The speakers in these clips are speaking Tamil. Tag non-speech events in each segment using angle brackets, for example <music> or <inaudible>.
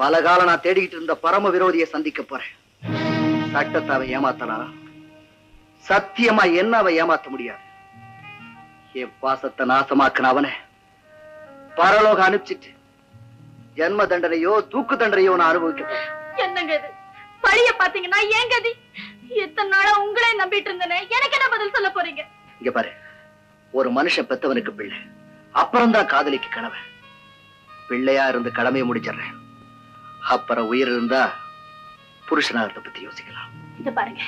பல காலம் நான் தேடிக்கிட்டு இருந்த பரம விரோதியை சந்திக்க போறேன். சட்டத்தை அவன் ஏமாத்தலாம் சத்தியமா என்ன அவன் ஏமாத்த முடியாது? என் பாசத்தை நாசமாக்குன அவனை. பரலோக அனுப்பிச்சிட்டு ஜென்ம தண்டனையோ தூக்கு தண்டனையோ நான் அனுபவிக்க என்னங்க இது? பழிய பாத்தீங்கன்னா ஏன் கதி? எத்தனை நாளா உங்களே நம்பிட்டு இருந்தேனே எனக்கு என்ன பதில் சொல்ல போறீங்க? இங்க பாரு ஒரு மனுஷன் பெத்தவனுக்கு பிள்ளை. அப்புறம்தான் காதலிக்கு கனவு பிள்ளையா இருந்து கடமையை முடிச்சிடுறேன். அப்புறம் உயிர் இருந்தா புருஷனாகிறத பத்தி யோசிக்கலாம். இத பாருங்க.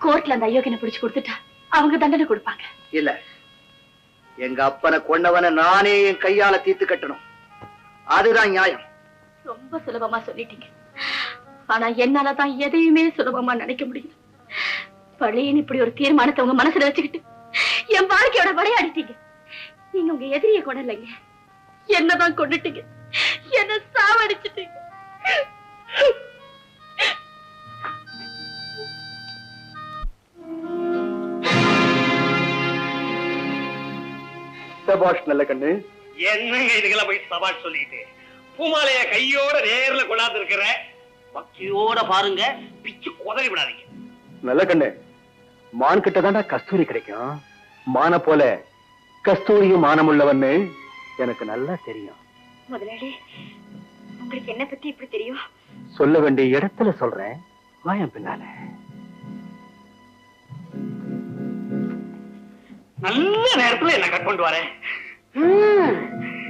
கோர்ட்ல அந்த அயோக்கியனை பிடிச்சு கொடுத்துட்டா அவங்க தண்டனை கொடுப்பாங்க. இல்ல. எங்க அப்பனை கொண்டவனை நானே என் கையால தீர்த்து கட்டணும். அதுதான் நியாயம். ரொம்ப சுலபமா சொல்லிட்டீங்க. ஆனா என்னாலதான் எதையுமே சுலபமா நினைக்க முடியல. பழையன்னு இப்படி ஒரு தீர்மானத்தை உங்க மனசுல வச்சுக்கிட்டு என் வாழ்க்கையோட விளையாடிட்டீங்க. நீங்க உங்க எதிரிய கொடலைங்க என்னதான் கொண்டுட்டீங்க என்ன சாவடிச்சிட்டீங்க. சபாஷ் நல்ல கண்ணு. என்னங்க இதுக்கெல்லாம் போய் சவால் சொல்லிட்டு பூமாலைய கையோட நேர்ல கொண்டாந்து இருக்கிற பக்தியோட பாருங்க பிச்சு குதறி விடாதீங்க. நல்ல கண்ணு. மான் கிட்ட தாண்டா கஸ்தூரி கிடைக்கும். மான போல கஸ்தூரியும் மானமுள்ளவன்னு எனக்கு நல்லா தெரியும். முதலாளி உங்களுக்கு என்ன பத்தி இப்படி தெரியும்? சொல்ல வேண்டிய இடத்துல சொல்றேன். வாயம் பின்னால. நல்ல நேரத்துல என்ன கட் பண்ணிட்டு வரேன்.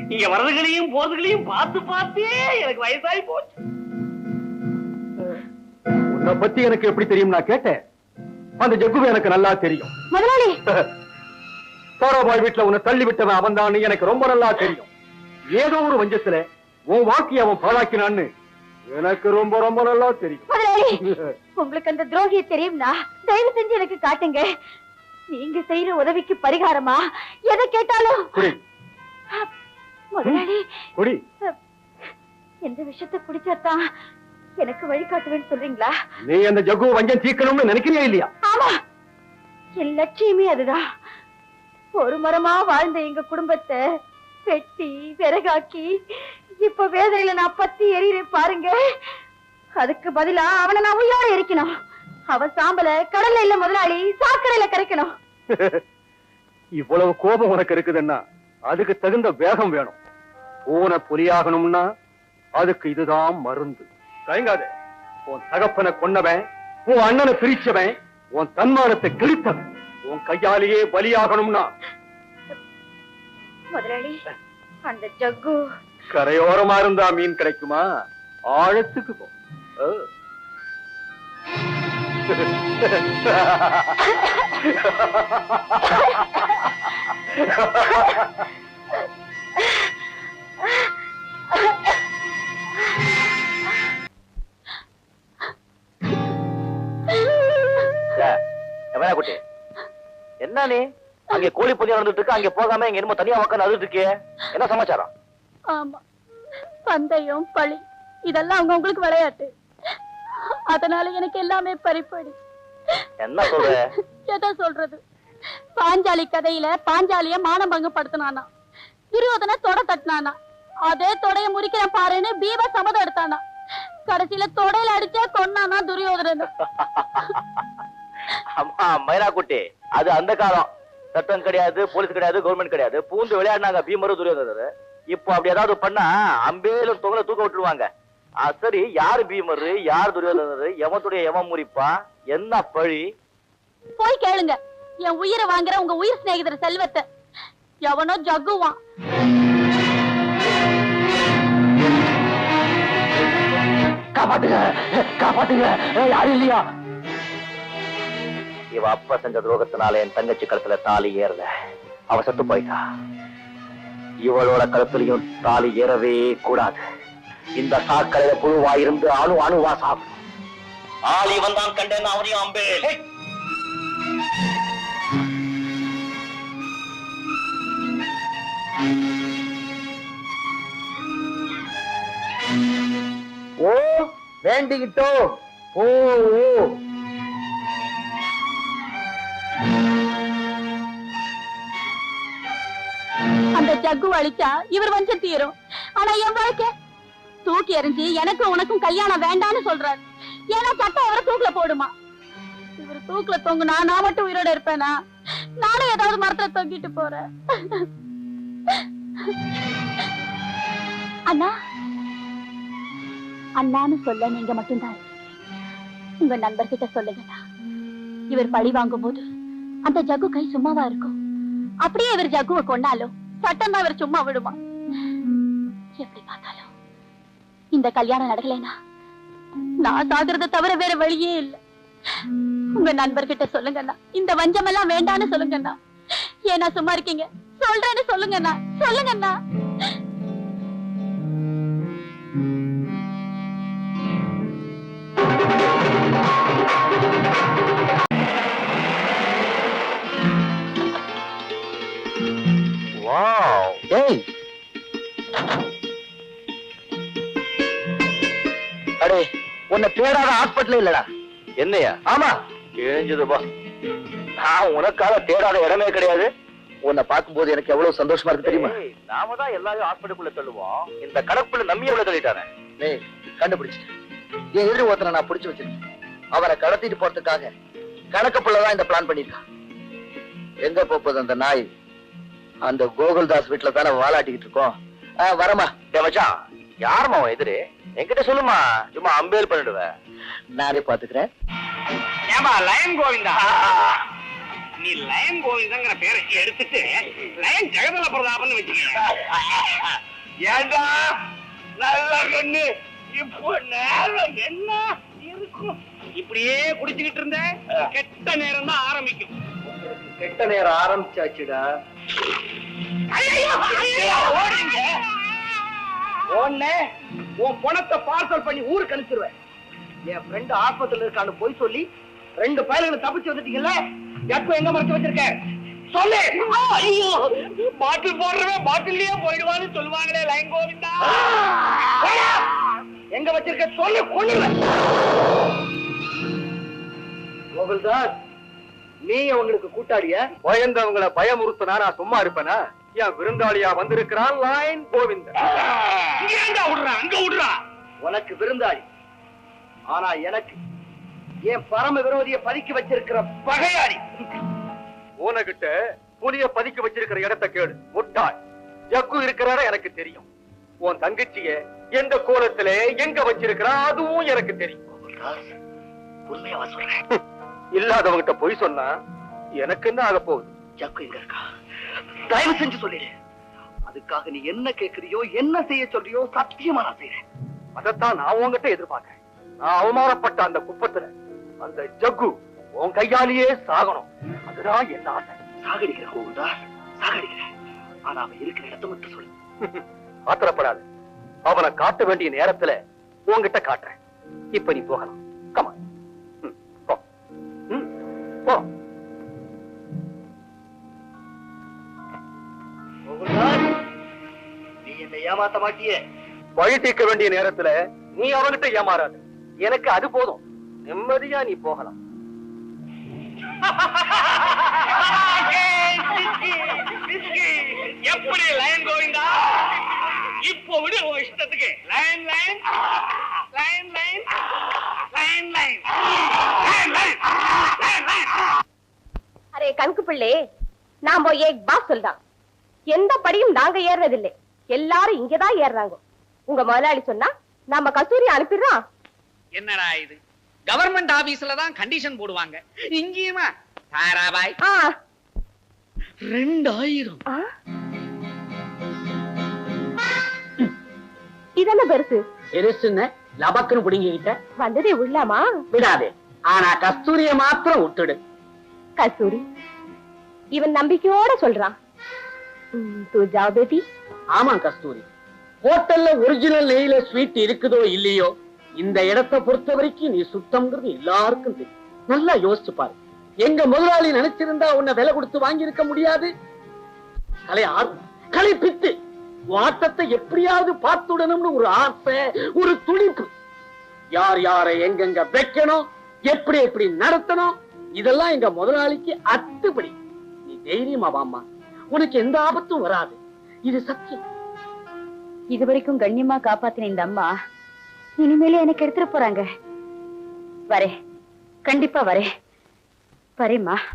இங்க வரதுகளையும் போறதுகளையும் பார்த்து பார்த்தே எனக்கு வயசாகி போச்சு. உன்னை பத்தி எனக்கு எப்படி தெரியும் நான் கேட்டேன். அந்த ஜக்குவை எனக்கு நல்லா தெரியும். முதலாளி! <laughs> சாராபாய் வீட்டுல உன்னை தள்ளி விட்டவன் அவன் எனக்கு ரொம்ப நல்லா தெரியும். ஏதோ ஒரு வஞ்சத்துல உன் வாக்கி அவன் பாழாக்கினான்னு எனக்கு ரொம்ப ரொம்ப நல்லா தெரியும். <laughs> உங்களுக்கு அந்த துரோகிய தெரியும்னா தயவு செஞ்சு எனக்கு காட்டுங்க. நீங்க செய்யற உதவிக்கு பரிகாரமா? எதை கேட்டாலும்? குடி. முதலாளி குடி. எந்த விஷயத்தை குடிச்சாதான் எனக்கு வழிகாட்டுவேன்னு சொல்றீங்களா? நீ அந்த ஜக்கு வஞ்சம் தீர்க்கணும்னு நினைக்கிறியா இல்லையா? ஆமா. என் லட்சியமே அதுதான். ஒரு மரமா வாழ்ந்த எங்க குடும்பத்தை வெட்டி விறகாக்கி இப்ப வேதனையில நான் பத்தி எறிகிறேன் பாருங்க. அதுக்கு பதிலா அவனை நான் உயிரோட எரிக்கணும். அவன் சாம்பல கடல்ல இல்ல முதலாளி சாக்கடையில கரைக்கணும். <laughs> இவ்வளவு கோபம் உனக்கு இருக்குதுன்னா அதுக்கு தகுந்த வேகம் வேணும். பூனை புலியாகணும்னா அதுக்கு இதுதான் மருந்து. தயங்காதே. உன் தகப்பனை கொன்னவன் உன் அண்ணனை பிரிச்சவன் உன் தன்மானத்தை கிழித்தவன் உன் கையாலேயே பலியாகணும்னா. முதலாளி அந்த ஜக்கு. கரையோரமா இருந்தா மீன் கிடைக்குமா? ஆழத்துக்கு போ. குட்டி? என்ன நீ? அங்க கோழி பொதியா நடந்துட்டு இருக்கு அங்க போகாம இங்க என்னமோ தனியா உட்காந்து அழுதுட்டு இருக்கே என்ன சமாச்சாரம்? ஆமா. பந்தயம் பழி இதெல்லாம் அவங்க உங்களுக்கு விளையாட்டு. அதனால எனக்கு எல்லாமே பறிப்படி. என்ன சொல்ற? எதை சொல்றது? பாஞ்சாலி கதையில பாஞ்சாலிய மானபங்கப்படுத்தினானா துரியோதன தொட தட்டினானா. அதே தொடைய முறிக்கிறேன் பாருன்னு பீம சபதம் எடுத்தானா. கடைசியில தொடையில அடிச்சே கொன்னானா துரியோதனன். அம்மா அது அந்த காலம். சட்டம் கிடையாது போலீஸ் கிடையாது கவர்மெண்ட் கிடையாது. பூந்து விளையாடினாங்க பீமரு துரியோதனர். இப்போ அப்படி ஏதாவது பண்ணா அம்பேலும் தொங்கல தூக்க விட்டுருவாங்க. சரி யார் பீமரு? யார் துரியோதனர்? எவத்துடைய எவன் முறிப்பா? என்ன பழி? போய் கேளுங்க. என் உயிரை வாங்குற உங்க உயிர் சிநேகிதர் செல்வத்தை. எவனோ ஜக்குவான். காப்பாத்துங்க காப்பாத்துங்க. யாரும் இல்லையா? இவ அப்பா செஞ்ச துரோகத்தினால என் தங்கச்சி கழுத்துல தாலி ஏறல. அவ செத்து போயிட்டா. இவளோட கழுத்துலயும் தாலி ஏறவே கூடாது. இந்த சாக்கடையில புழுவா இருந்து அணு அணுவா சாப்பிடும் ஆளி வந்தான் கண்டேன் அவனையும் அம்பேல். ஓ வேண்டிக்கிட்டோ ஓ ஓ. ஜக்கு அழிச்சா இவர் வஞ்சம் தீரும். ஆனா என் வாழ்க்கை? தூக்கி எறிஞ்சு எனக்கும் உனக்கும் கல்யாணம் வேண்டாம்னு சொல்றாரு. ஏன்னா சட்டம் அவரை தூக்குல போடுமா? இவர் தூக்குல தொங்குனா நான் மட்டும் உயிரோட இருப்பேனா? நானும் ஏதாவது மரத்துல தொங்கிட்டு போறேன். அண்ணா. அண்ணான்னு சொல்ல நீங்க மட்டும்தான் உங்க நண்பர்கிட்ட சொல்லுங்கண்ணா. இவர் பழி வாங்கும் போது அந்த ஜக்கு கை சும்மாவா இருக்கும். அப்படியே இவர் ஜகுவை கொண்டாலும் சட்டம் அவர் சும்மா விடுமா? எப்படி பார்த்தாலும். இந்த கல்யாணம் நடக்கலைனா நான் சாகிறத தவிர வேற வழியே இல்லை. உங்க நண்பர்கிட்ட சொல்லுங்கண்ணா. இந்த வஞ்சம் எல்லாம் வேண்டான்னு சொல்லுங்கண்ணா. ஏன்னா சும்மா இருக்கீங்க. சொல்றேன்னு சொல்லுங்கண்ணா. சொல்லுங்கண்ணா. உன்னை தேடாத ஹாஸ்பிட்டல் இல்லடா. என்னையா? ஆமா. கிழிஞ்சதுப்பா நான் உனக்காக தேடாத இடமே கிடையாது. உன்னை பார்க்கும்போது எனக்கு எவ்வளவு சந்தோஷமா இருக்கு தெரியுமா? ஏய், நாம தான் எல்லாரும் ஹாஸ்பிட்டலுக்குள்ள தள்ளுவோம். இந்த கடப்புல நம்பிய உள்ள தள்ளிட்டானே. டேய் கண்டுபிடிச்சிட்டேன். என் எதிரி ஒருத்தனை நான் பிடிச்சு வச்சிருக்கேன். அவனை கடத்திட்டு போறதுக்காக கணக்கு தான் இந்த பிளான் பண்ணிருக்கான் எங்க போகுது அந்த நாய்? அந்த கோகுல்தாஸ் வீட்டுல தானே வாலாட்டிக்கிட்டு இருக்கோம். வரமா மச்சான் யாரும்மா உன் எதிரி? என்கிட்ட சொல்லுமா சும்மா அம்பேல் பண்ணிடுவேன் நானே பாத்துக்கிறேன் ஏமா லயன் கோவிந்தா? நீ லயன் கோவிந்தங்கிற பேரை எடுத்துட்டு லயன் ஜெகதல பிரதாபன் வச்சுக்க ஏண்டா? நல்ல கண்ணு இப்போ நேரம் என்ன இருக்கும்? இப்படியே குடிச்சுக்கிட்டு இருந்த கெட்ட நேரம் தான் ஆரம்பிக்கும். கெட்ட நேரம் ஆரம்பிச்சாச்சுடா. ஐயையோ, உன்னை உன் பணத்தை பார்சல் பண்ணி ஊருக்கு அனுப்பிச்சிருவேன். என் ஃப்ரெண்ட் ஆஸ்பத்திரியில இருக்கான்னு போய் சொல்லி ரெண்டு பயல்களை தப்பிச்சு வந்துட்டீங்கல்ல? எப்ப எங்க மறைச்சு வச்சிருக்க? சொல்லு! ஐயோ பாட்டில் போடுறவன் போயிடுவான்னு சொல்லுவாங்களே கோவிந்தா. எங்க வச்சிருக்க? சொல்லு கொள்ளுவேன் கோகுல்தாஸ் நீ அவங்களுக்கு கூட்டாளிய பயந்தவங்களை பயமுறுத்தினா நான் சும்மா இருப்பேனா? என் விருந்தாளியா வந்திருக்கிறான் லைன் கோவிந்தன். அங்க விடுறான் உனக்கு விருந்தாளி. ஆனா எனக்கு என் பரம விரோதிய பதுக்கி வச்சிருக்கிற பகையாளி. உனகிட்ட புலிய பதுக்கி வச்சிருக்கிற இடத்தை கேடு முட்டாள். ஜக்கு இருக்கிறார எனக்கு தெரியும். உன் தங்கச்சிய எந்த கோலத்துல எங்க வச்சிருக்கிறா அதுவும் எனக்கு தெரியும். உண்மையாவா சொல்றேன்? இல்லாதவங்கிட்ட பொய் சொன்னா எனக்கு என்ன ஆக போகுது? ஜக்கு எங்க இருக்கா தயவு செஞ்சு சொல்லிடு. அதுக்காக நீ என்ன கேக்குறியோ என்ன செய்ய சொல்றியோ சத்தியமா நான் செய்யறேன் அதைத்தான் நான் உன்கிட்ட எதிர்பார்க்கிறேன். நான் அவமானப்பட்ட அந்த குப்பத்துல அந்த ஜக்கு உன் கையாலேயே சாகணும். அதுதான் என்ன ஆசை. சாகடிக்கிற கோகுல்தாஸ் சாகடிக்கிறேன் ஆனா அவன் இருக்கிற இடத்த மட்டும் சொல்லு. ஆத்திரப்படாது அவனை காட்ட வேண்டிய நேரத்துல உன்கிட்ட காட்டுறேன். இப்ப நீ போகலாம். ஏமாத்த மாட்டியே. வழி தீர்க்க வேண்டிய நேரத்துல நீ அவன்கிட்ட ஏமாறாது. எனக்கு அது போதும். நிம்மதியா நீ போகலாம். எப்படி லைன் கோவிந்தா இப்போ விட உன் இஷ்டத்துக்கு. Line line line line line line array கணக்கு பிள்ளை நாம போய் பாஸ் சொல்தான். எந்த படியும் நாங்க ஏறதில்லை. எல்லாரும் இங்கதான் ஏறுறாங்க. உங்க முதலாளி சொன்னா நாம கஸ்தூரி அனுப்பிடுறோம். என்னடா இது? கவர்மெண்ட் ஆபீஸ்ல தான் கண்டிஷன் போடுவாங்க. இங்கேயுமா? தாராபாய் ஆ, ரெண்டாயிரம். இதென்ன பெருசு? பெருசுன்னு லபக்குன்னு பிடிங்கிக்கிட்ட. வந்ததே உள்ளாமா? விடாதே. ஆனா கஸ்தூரிய மாத்திரம் விட்டுடு. கஸ்தூரி. இவன் நம்பிக்கையோட சொல்றான். ம், தூ ஜாவ் பேட்டி. ஆமா கஸ்தூரி. ஹோட்டல்ல ஒரிஜினல் நெய்ல ஸ்வீட் இருக்குதோ இல்லையோ இந்த இடத்தை பொறுத்த வரைக்கும் நீ சுத்தம்ங்கிறது எல்லாருக்கும் தெரியும். நல்லா யோசிச்சு பாரு. எங்க முதலாளி நினைச்சிருந்தா உன்னை விலை கொடுத்து வாங்கி இருக்க முடியாது? கலை ஆர்வம். கலை பித்து. வாட்டத்தை எப்படியாவது பார்த்துடணும்னு ஒரு ஆசை ஒரு துடிப்பு. யார் யாரை எங்கெங்க வைக்கணும் எப்படி எப்படி நடத்தணும் இதெல்லாம் எங்க முதலாளிக்கு அத்துப்படி. நீ தைரியமா வாமா உனக்கு எந்த ஆபத்தும் வராது. இது சத்தியம். இது வரைக்கும் கண்ணியமா காப்பாத்தின இந்த அம்மா இனிமேலே எனக்கு எடுத்துட்டு போறாங்க. வரே கண்டிப்பா வரேன். வரேம்மா.